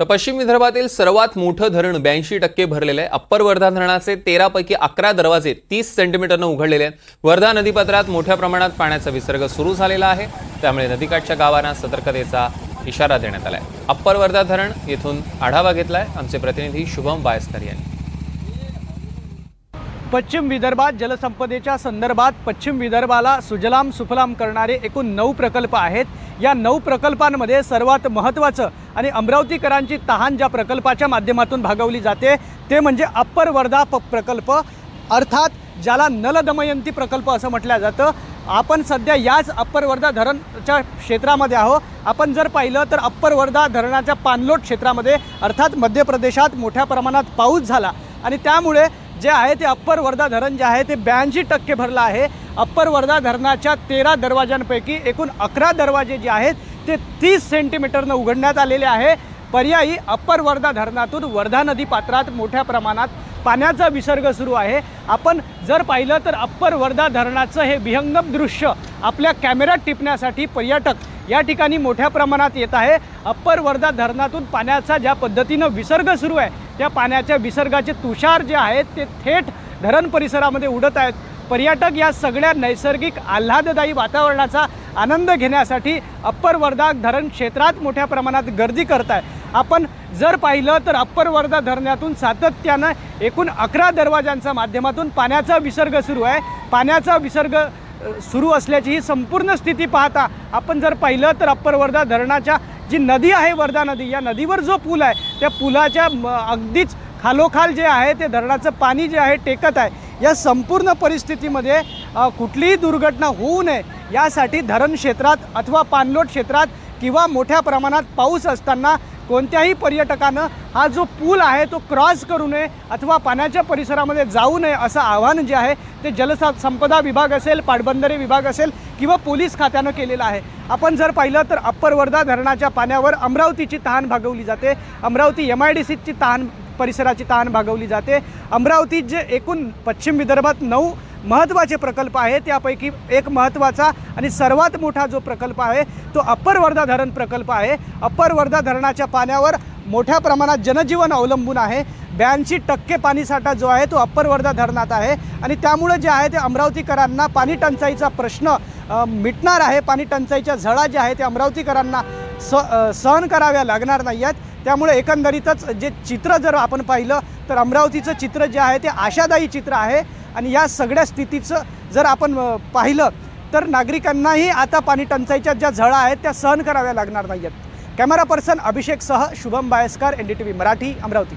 तर पश्चिम विदर्भातील सर्वात मोठं धरण ब्याऐंशी टक्के भरलेलं आहे. अप्पर वर्धा धरणाचे तेरापैकी अकरा दरवाजे तीस सेंटीमीटरनं उघडलेले आहेत. वर्धा नदीपात्रात मोठ्या प्रमाणात पाण्याचा विसर्ग सुरू झालेला आहे. त्यामुळे नदीकाठच्या गावांना सतर्कतेचा इशारा देण्यात आला आहे अप्पर वर्धा धरण येथून आढावा घेतला आहे आमचे प्रतिनिधी शुभम बायस्कर यांनी. पश्चिम विदर्भात जलसंपदेच्या संदर्भात पश्चिम विदर्भाला सुजलाम सुफलाम करणारे एकूण नऊ प्रकल्प आहेत. या नऊ प्रकल्पांमध्ये सर्वात महत्त्वाचं आणि अमरावतीकरांची तहान ज्या प्रकल्पाच्या माध्यमातून भागवली जाते ते म्हणजे अप्पर वर्धा प प्रकल्प. अर्थात ज्याला नलदमयंती प्रकल्प असं म्हटलं जातं. आपण सध्या याच अप्पर वर्धा धरणच्या क्षेत्रामध्ये आहो आपण जर पाहिलं तर अप्पर वर्धा धरणाच्या पाणलोट क्षेत्रामध्ये अर्थात मध्य प्रदेशात मोठ्या प्रमाणात पाऊस झाला. आणि त्यामुळे जे आहे ते अप्पर वर्धा धरण जे आहे ते ब्याऐंशी टक्के भरलं आहे. अप्पर वर्धा धरणाच्या तेरा दरवाजांपैकी एकूण अकरा दरवाजे जे आहेत ते तीस सेंटीमीटरनं उघडण्यात आलेले आहे. पर्यायी अप्पर वर्धा धरणातून वर्धा नदी पात्रात मोठ्या प्रमाणात पाण्याचा विसर्ग सुरू आहे. आपण जर पाहिलं तर अप्पर वर्धा धरणाचं हे विहंगम दृश्य आपल्या कॅमेऱ्यात टिपण्यासाठी पर्यटक या ठिकाणी मोठ्या प्रमाणात येत आहे. अप्पर वर्धा धरणातून पाण्याचा ज्या पद्धतीनं विसर्ग सुरू आहे त्या पाण्याच्या विसर्गाचे तुषार जे आहेत ते थेट धरण परिसरामध्ये उडत आहेत. पर्यटक या सगळ्या नैसर्गिक आल्हाददायी वातावरणाचा आनंद घेण्यासाठी अप्पर वर्धा धरण क्षेत्रात मोठ्या प्रमाणात गर्दी करत आहे आपण जर पाहिलं तर अप्पर वर्धा धरणातून सातत्यानं एकूण अकरा दरवाजांच्या माध्यमातून पाण्याचा विसर्ग सुरू आहे. पाण्याचा विसर्ग सुरू असल्याची ही संपूर्ण स्थिती पाहता आपण जर पाहिलं तर अप्पर वर्धा धरणाच्या जी नदी आहे वर्धा नदी या नदीवर जो पूल आहे त्या पुलाच्या म, अगदीच खालोखाल जे आहे ते धरणाचं पाणी जे आहे टेकत आहे. या संपूर्ण परिस्थितीमध्ये कुठलीही दुर्घटना होऊ नये. यासाठी धरण क्षेत्रात अथवा पाणलोट क्षेत्रात किंवा मोठ्या प्रमाणात पाऊस असताना कोणत्याही पर्यटकानं हा जो पूल आहे तो क्रॉस करू नये अथवा पाण्याच्या परिसरामध्ये जाऊ नये असं आव्हान जे आहे ते जलसा संपदा विभाग असेल पाटबंधारे विभाग असेल किंवा पोलीस खात्यानं केलेलं आहे. आपण जर पाहिलं तर अप्पर वर्धा धरणाच्या पाण्यावर अमरावतीची तहान भागवली जाते. अमरावती एम आय डी सीची तहान परिसराची तहान भागवली जाते. अमरावतीत जे एकूण पश्चिम विदर्भात नऊ महत्त्वाचे प्रकल्प आहेत त्यापैकी एक महत्त्वाचा आणि सर्वात मोठा जो प्रकल्प आहे तो अप्पर वर्धा धरण प्रकल्प आहे. अप्पर वर्धा धरणाच्या पाण्यावर मोठ्या प्रमाणात जनजीवन अवलंबून आहे. ब्याऐंशी टक्के पाणीसाठा जो आहे तो अप्पर वर्धा धरणात आहे. आणि त्यामुळे जे आहे ते अमरावतीकरांना पाणी टंचाईचा प्रश्न मिटणार आहे. पाणी टंचाईच्या झळा ज्या आहे ते अमरावतीकरांना स सहन कराव्या लागणार नाही आहेत त्यामुळे एकंदरीतच जे चित्र जर आपण पाहिलं तर अमरावतीचं चित्र जे आहे ते आशादायी चित्र आहे. आणि या सगळ्या स्थितीचं जर आपण पाहिलं तर नागरिकांनाही आता पाणी टंचाईच्या ज्या झळा आहेत त्या सहन कराव्या लागणार नाही आहेत camera person अभिषेकसह Shubham Bayaskar N D T V Marathi Amravati.